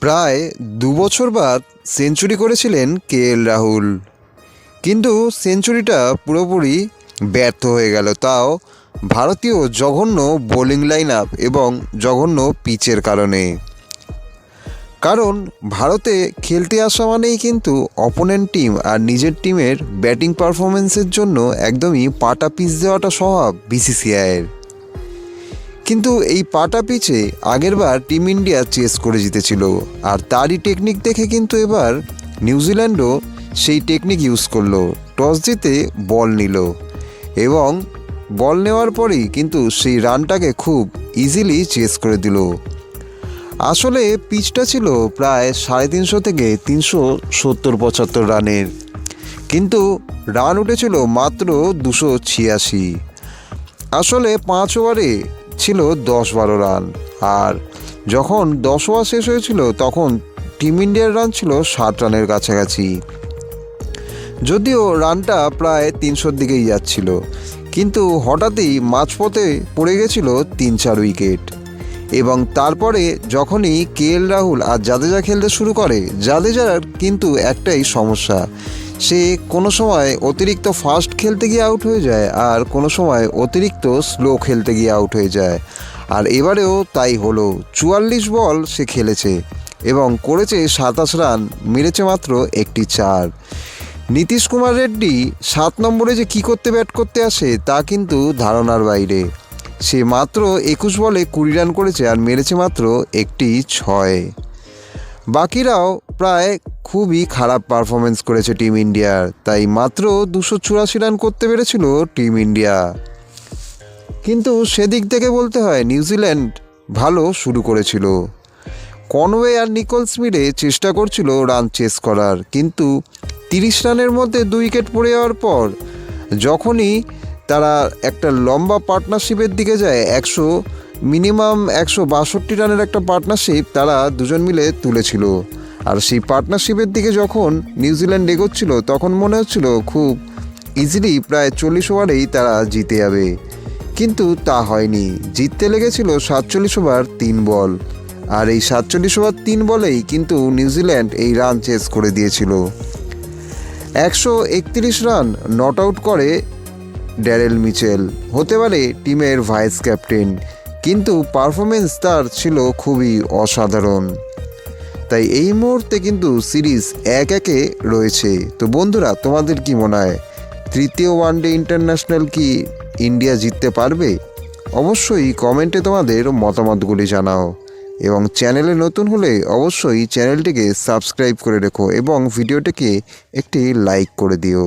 প্রায় দু বছর বাদ সেঞ্চুরি করেছিলেন কে এল রাহুল। কিন্তু সেঞ্চুরিটা পুরোপুরি ব্যর্থ হয়ে গেল। তাও ভারতীয় জঘন্য বোলিং লাইন আপ এবং জঘন্য পিচের কারণে। কারণ ভারতে খেলতে আসা মানেই কিন্তু অপোনেন্ট টিম আর নিজের টিমের ব্যাটিং পারফরমেন্সের জন্য একদমই পাটা পিস দেওয়াটা স্বভাব বিসিসিআইয়ের কিন্তু এই পাটা পিচে আগেরবার টিম ইন্ডিয়া চেস করে জিতেছিল। আর তারই টেকনিক দেখে কিন্তু এবার নিউজিল্যান্ডও সেই টেকনিক ইউজ করল। টস জিতে বল নিল। এবং বল নেওয়ার পরেই কিন্তু সেই রানটাকে খুব ইজিলি চেস করে দিল। আসলে পিচটা ছিল প্রায় সাড়ে তিনশো থেকে তিনশো সত্তর পঁচাত্তর রানের। কিন্তু রান উঠেছিল মাত্র দুশো ছিয়াশি। আসলে পাঁচ ওভারে ছিল দশ বারো রান। আর যখন দশ ওভার শেষ হয়েছিল, তখন টিম ইন্ডিয়ার রান ছিল ষাট রানের কাছাকাছি। যদিও রানটা প্রায় তিনশোর দিকেই যাচ্ছিল, কিন্তু হঠাৎই মাঝপথে পড়ে গেছিল তিন চার উইকেট। এবং তারপরে যখনই কে এল রাহুল আর জাদেজা খেলতে শুরু করে, জাদেজার কিন্তু একটাই সমস্যা। সে কোনো সময় অতিরিক্ত ফাস্ট খেলতে গিয়ে আউট হয়ে যায় আর কোনো সময় অতিরিক্ত স্লো খেলতে গিয়ে আউট হয়ে যায়। আর এবারেও তাই হলো। চুয়াল্লিশ বল সে খেলেছে এবং করেছে সাতাশ রান, মেরেছে মাত্র একটি চার। নীতিশ কুমার রেড্ডি সাত নম্বরে যে কী করতে ব্যাট করতে আসে তা কিন্তু ধারণার বাইরে। সে মাত্র একুশ বলে কুড়ি রান করেছে আর মেরেছে মাত্র একটি ছয়। বাকিরাও প্রায় খুবই খারাপ পারফরমেন্স করেছে টিম ইন্ডিয়ার, তাই মাত্র দুশো চুরাশি রান করতে পেরেছিল টিম ইন্ডিয়া। কিন্তু সেদিক থেকে বলতে হয় নিউজিল্যান্ড ভালো শুরু করেছিল। কনওয়ে আর নিকলস মিলে চেষ্টা করছিল রান চেস করার, কিন্তু তিরিশ রানের মধ্যে দুই উইকেট পড়ে যাওয়ার পর যখনই তারা একটা লম্বা পার্টনারশিপের দিকে যায়। একশো মিনিমাম একশো বাষট্টি রানের একটা পার্টনারশিপ তারা দুজন মিলে তুলেছিল। আর সেই পার্টনারশিপের দিকে যখন নিউজিল্যান্ড এগোচ্ছিল, তখন মনে হচ্ছিল খুব ইজিলি প্রায় চল্লিশ ওভারেই তারা জিতে যাবে। কিন্তু তা হয়নি। জিততে লেগেছিল সাতচল্লিশ ওভার তিন বল। আর এই সাতচল্লিশ ওভার তিন বলেই কিন্তু নিউজিল্যান্ড এই রান চেস করে দিয়েছিল। একশো একত্রিশ রান নট আউট করে ড্যারেল মিচেল। হতে পারে টিমের ভাইস ক্যাপ্টেন, কিন্তু পারফরমেন্স তার ছিল খুবই অসাধারণ। তাই এই মুহূর্তে কিন্তু সিরিজ এক একে রয়েছে। তো বন্ধুরা, তোমাদের কি মনে হয়, তৃতীয় ওয়ানডে ইন্টারন্যাশনাল কি ইন্ডিয়া জিততে পারবে? অবশ্যই কমেন্টে তোমাদের মতামতগুলি জানাও। এবং চ্যানেলে নতুন হলে অবশ্যই চ্যানেলটিকে সাবস্ক্রাইব করে রেখো এবং ভিডিওটিকে একটি লাইক করে দিও।